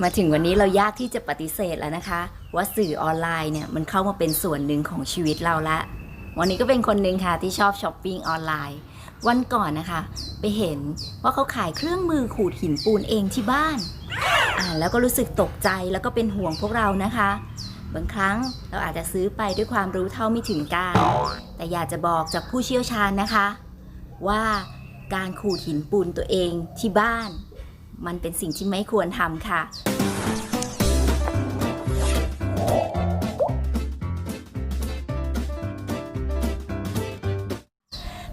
มาถึงวันนี้เรายากที่จะปฏิเสธแล้วนะคะ ว่าสื่อออนไลน์เนี่ยมันเข้ามาเป็นส่วนหนึ่งของชีวิตเราละ วันนี้ก็เป็นคนหนึ่งค่ะที่ชอบช้อปปิ้งออนไลน์ วันก่อนนะคะ ไปเห็นว่าเขาขายเครื่องมือขูดหินปูนเองที่บ้านอ่านแล้วก็รู้สึกตกใจแล้วก็เป็นห่วงพวกเรานะคะ บางครั้งเราอาจจะซื้อไปด้วยความรู้เท่าไม่ถึงการแต่อยากจะบอกจากผู้เชี่ยวชาญนะคะ ว่าการขูดหินปูนตัวเองที่บ้าน มันเป็นสิ่งที่ไม่ควรทำค่ะ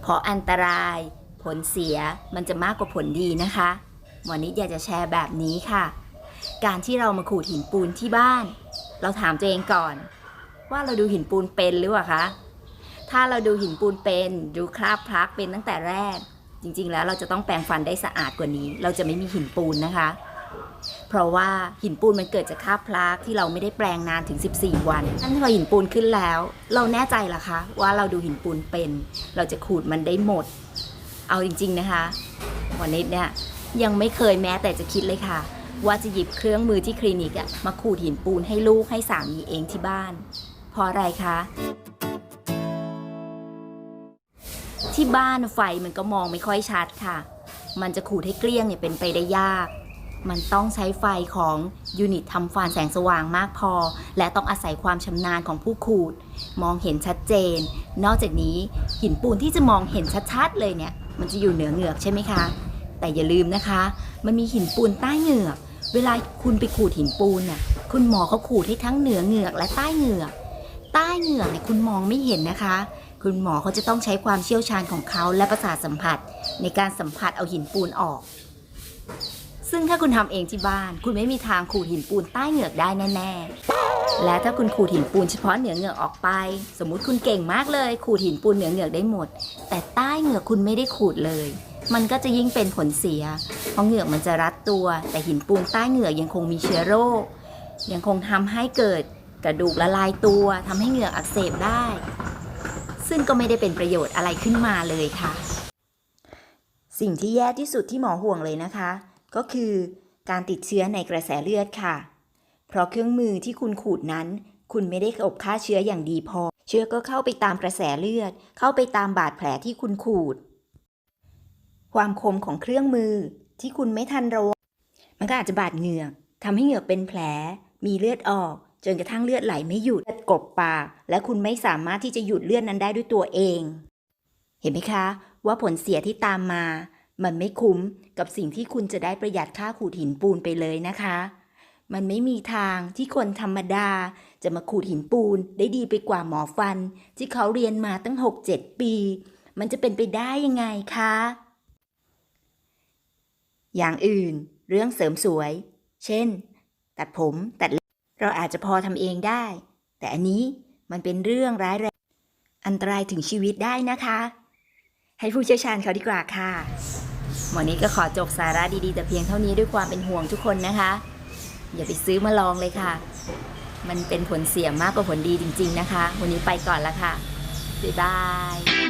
เพราะอันตราย ผลเสียมันจะมากกว่าผลดีนะคะวันนี้อยากจะแชร์แบบนี้ค่ะ การที่เรามาขูดหินปูนที่บ้าน เราถามตัวเองก่อน ว่าเราดูหินปูนเป็นหรือเปล่าคะถ้าเราดูหินปูนเป็น ดูคราบพลักเป็นตั้งแต่แรก จริงๆแล้วเราจะต้องแปรงฟันได้สะอาดกว่านี้ เราจะไม่มีหินปูนนะคะ เพราะว่าหินปูนมันเกิดจากคราบพลักที่เราไม่ได้แปรงนานถึง 14 วันนั่นพอหินปูนขึ้นแล้ว เราแน่ใจหรอคะ ว่าเราดูหินปูนเป็น เราจะขูดมันได้หมด เอาจริง ๆนะคะวันนี้เนี่ยยังไม่เคยแม้แต่จะคิดเลยค่ะ ว่าจะหยิบเครื่องมือที่คลินิกอะมาขูดหินปูนให้ลูกให้สามีเองที่บ้าน เพราะอะไรคะ ที่บ้านไฟมันก็มองไม่ค่อยชัดค่ะ มันจะขูดให้เกลี้ยงเนี่ยเป็นไปได้ยาก มันต้องใช้ไฟของยูนิตทำฟานแสงสว่างมากพอ และต้องอาศัยความชำนาญของผู้ขูด มองเห็นชัดเจน นอกจากนี้หินปูนที่จะมองเห็นชัดๆเลยเนี่ย มันจะอยู่เหนือเหงือกใช่ไหมคะ แต่อย่าลืมนะคะ มันมีหินปูนใต้เหงือก เวลาคุณไปขูดหินปูนน่ะ คุณหมอเขาขูดให้ทั้งเหนือเหงือกและใต้เหงือก ใต้เหงือกเนี่ยคุณมองไม่เห็นนะคะ คุณหมอเขาจะต้องใช้ความเชี่ยวชาญของเขาและประสาทสัมผัสในการสัมผัสเอาหินปูนออก ซึ่งถ้าคุณทำเองที่บ้าน คุณไม่มีทางขูดหินปูนใต้เหงือกได้แน่ๆ และถ้าคุณขูดหินปูนเฉพาะเหนือเหงือกออกไป สมมุติคุณเก่งมากเลย ขูดหินปูนเหนือเหงือกได้หมด แต่ใต้เหงือกคุณไม่ได้ขูดเลย มันก็จะยิ่งเป็นผลเสีย เพราะเหงือกมันจะรัดตัว แต่หินปูนใต้เหงือกยังคงมีเชื้อโรค ยังคงทำให้เกิดกระดูกละลายตัวทำให้เหงือกอักเสบได้ ซึ่งก็ไม่ได้เป็นประโยชน์อะไรขึ้นมาเลยค่ะ สิ่งที่แย่ที่สุดที่หมอห่วงเลยนะคะ ก็คือการติดเชื้อในกระแสเลือดค่ะ เพราะเครื่องมือที่คุณขูดนั้น คุณไม่ได้อบฆ่าเชื้ออย่างดีพอ เชื้อก็เข้าไปตามกระแสเลือด เข้าไปตามบาดแผลที่คุณขูด ความคมของเครื่องมือที่คุณไม่ทันระวังมันก็อาจจะบาดเหงือกทำให้เหงือกเป็นแผล มีเลือดออก จนกระทั่งเลือดไหลไม่หยุดเลือด กบปาก และคุณไม่สามารถที่จะหยุดเลือดนั้นได้ด้วยตัวเอง เห็นไหมคะ ว่าผลเสียที่ตามมา มันไม่คุ้มกับสิ่งที่คุณจะได้ประหยัดค่าขูดหินปูนไปเลยนะคะ มันไม่มีทางที่คนธรรมดา จะมาขูดหินปูนได้ดีไปกว่าหมอฟัน ที่เขาเรียนมาตั้ง 6-7 ปี มันจะเป็นไปได้ยังไงคะ อย่างอื่น เรื่องเสริมสวย เช่น ตัดผมตัดเล็บเราอาจจะพอทำเองได้ แต่อันนี้มันเป็นเรื่องร้ายแรงอันตรายถึงชีวิตได้นะคะ ให้ผู้เชี่ยวชาญเขาดีกว่าค่ะหมอนี้ก็ขอจบสาระดีๆ แต่เพียงเท่านี้ด้วยความเป็นห่วงทุกคนนะคะ อย่าไปซื้อมาลองเลยค่ะ มันเป็นผลเสียมากกว่าผลดีจริง ๆ นะคะ วันนี้ไปก่อนละค่ะบ๊ายบาย